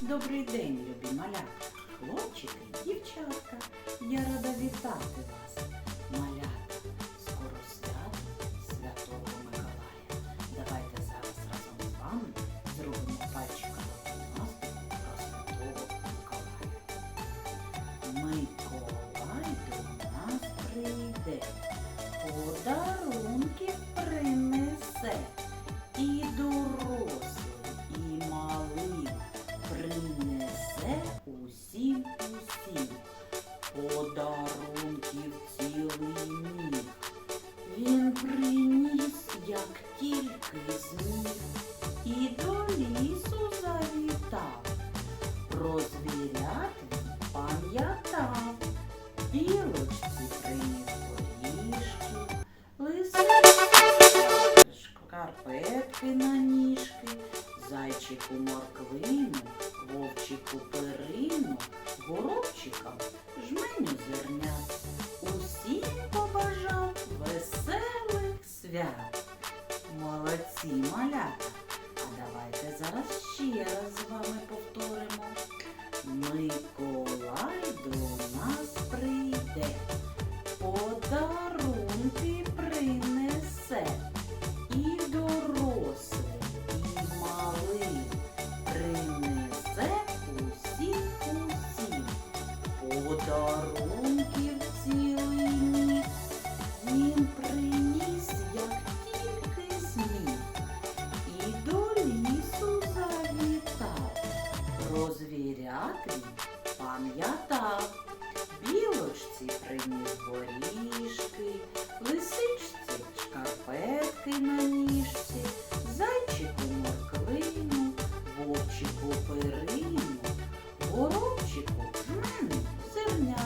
Добрий день, любі малята, хлопчики, дівчатка. Я рада вітати вас, подарунків цілий міг. Він приніс, як тільки зміг, і до лісу завітав. Про звірят пам'ятав, білочці приніс горішки, лисички шкарпетки на ніжки, зайчику морквину, вовчику перину, горобчикам жменю зерня. Усім побажав веселих свят. Молодці малята. А давайте зараз ще раз з вами подарунків цілий міг. Він приніс, як тільки зміг, і до лісу завітав. Про звірят пам'ятав. Білочці приніс горішки, лисичці шкарпетки на ніжці, зайчику морквину, вовчику перину, горобчику жменю зернят.